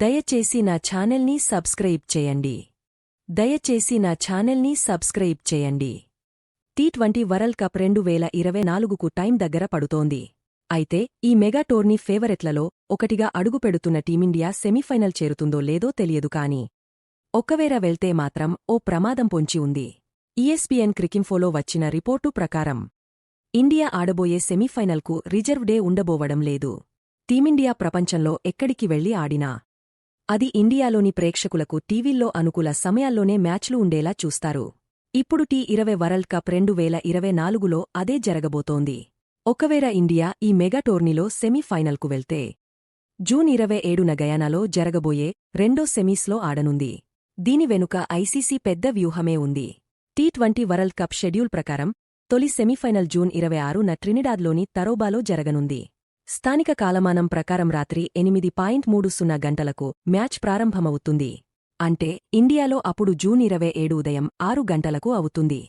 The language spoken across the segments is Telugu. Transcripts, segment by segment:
దయచేసి నా ఛానల్ని సబ్స్క్రైబ్ చేయండి. దయచేసి నా ఛానల్ని సబ్స్క్రైబ్ చేయండి. టీ ట్వంటీ వరల్డ్ కప్ రెండు వేల ఇరవై నాలుగుకు టైం దగ్గర పడుతోంది. అయితే ఈ మెగా టోర్నీ ఫేవరెట్లలో ఒకటిగా అడుగుపెడుతున్న టీమిండియా సెమీఫైనల్ చేరుతుందో లేదో తెలియదు కాని ఒక్కవేర వెళ్తే మాత్రం ఓ ప్రమాదం పొంచి ఉంది. ఈఎస్పీఎన్ క్రికింఫోలో వచ్చిన రిపోర్టు ప్రకారం ఇండియా ఆడబోయే సెమీఫైనల్కు రిజర్వ్ డే ఉండబోవడం లేదు. టీమిండియా ప్రపంచంలో ఎక్కడికి వెళ్ళి ఆడినా అది ఇండియాలోని ప్రేక్షకులకు టీవీల్లో అనుకూల సమయాల్లోనే మ్యాచ్లు ఉండేలా చూస్తారు. ఇప్పుడు టీ ఇరవై వరల్డ్ కప్ రెండు వేల ఇరవై నాలుగులో అదే జరగబోతోంది. ఒకవేళ ఇండియా ఈ మెగా టోర్నీలో సెమీఫైనల్కు వెళ్తే జూన్ ఇరవై ఏడున గయానాలో జరగబోయే రెండో సెమీస్లో ఆడనుంది. దీని వెనుక ఐసీసీ పెద్ద వ్యూహమే ఉంది. T twenty world cup schedule ప్రకారం తొలి సెమీఫైనల్ జూన్ ఇరవై ఆరున ట్రినిడాద్లోని తరోబాలో జరగనుంది. స్థానిక కాలమానం ప్రకారం రాత్రి ఎనిమిది పాయింట్ మూడు సున్నా గంటలకు మ్యాచ్ ప్రారంభమవుతుంది. అంటే ఇండియాలో అప్పుడు జూన్ ఇరవై ఏడు ఉదయం ఆరు గంటలకు అవుతుంది.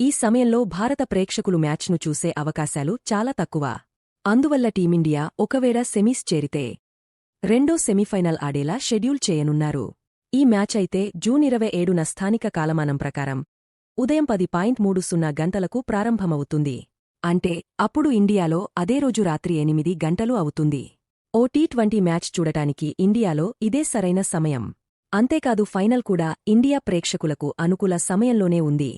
ఈ సమయంలో భారత ప్రేక్షకులు మ్యాచ్ను చూసే అవకాశాలు చాలా తక్కువ. అందువల్ల టీమిండియా ఒకవేళ సెమీస్ చేరితే రెండో సెమీఫైనల్ ఆడేలా షెడ్యూల్ చేయనున్నారు. ఈ మ్యాచ్ అయితే జూన్ ఇరవై ఏడున స్థానిక కాలమానం ప్రకారం ఉదయం పది పాయింట్ మూడు సున్నా గంటలకు ప్రారంభమవుతుంది. అంటే అప్పుడు ఇండియాలో అదే రోజు రాత్రి ఎనిమిది గంటలు అవుతుంది. ఓ టీ ట్వంటీ మ్యాచ్ చూడటానికి ఇండియాలో ఇదే సరైన సమయం. అంతేకాదు ఫైనల్ కూడా ఇండియా ప్రేక్షకులకు అనుకూల సమయంలోనే ఉంది.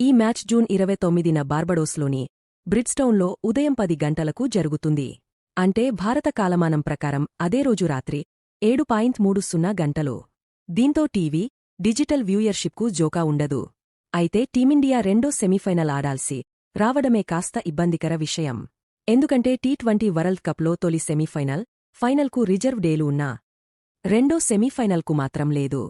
ఈ మ్యాచ్ జూన్ ఇరవై తొమ్మిదిన బార్బడోస్లోని బ్రిడ్స్టౌన్లో ఉదయం పది గంటలకు జరుగుతుంది. అంటే భారత కాలమానం ప్రకారం అదే రోజు రాత్రి ఏడు పాయింట్ మూడు సున్నా గంటలు. దీంతో టీవీ డిజిటల్ వ్యూయర్షిప్కు జోకా ఉండదు. అయితే టీమిండియా రెండో సెమీఫైనల్ ఆడాల్సి రావడమే కాస్త ఇబ్బందికర విషయం. ఎందుకంటే టీ ట్వంటీ వరల్డ్ కప్లో తొలి సెమీఫైనల్ ఫైనల్కు రిజర్వ్ డేలు ఉన్నా రెండో సెమీఫైనల్కు మాత్రం లేదు.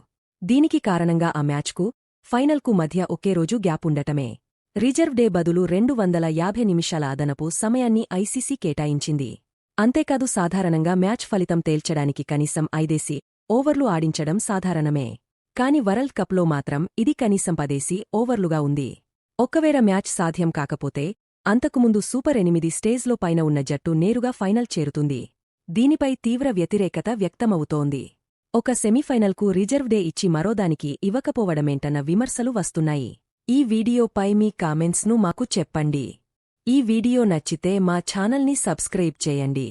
దీనికి కారణంగా ఆ మ్యాచ్కు ఫైనల్కు మధ్య ఒకే రోజు గ్యాప్ ఉండటమే. రిజర్వ్ డే బదులు రెండు వందల యాభై నిమిషాల అదనపు సమయాన్ని ఐసీసీ కేటాయించింది. అంతేకాదు సాధారణంగా మ్యాచ్ ఫలితం తేల్చడానికి కనీసం ఐదేసి ఓవర్లు ఆడించడం సాధారణమే. కాని వరల్డ్ కప్లో మాత్రం ఇది కనీసం పదేసి ఓవర్లుగా ఉంది. ఒక్కవేళ మ్యాచ్ సాధ్యం కాకపోతే అంతకుముందు సూపర్ ఎనిమిది స్టేజ్లో పైన ఉన్న జట్టు నేరుగా ఫైనల్ చేరుతుంది. దీనిపై తీవ్ర వ్యతిరేకత వ్యక్తమవుతోంది. ఒక సెమీఫైనల్కు రిజర్వ్ డే ఇచ్చి మరోదానికి ఇవ్వకపోవడమేంటన్న విమర్శలు వస్తున్నాయి. ఈ వీడియోపై మీ కామెంట్స్ను మాకు చెప్పండి. ఈ వీడియో నచ్చితే మా ఛానల్ని సబ్స్క్రైబ్ చేయండి.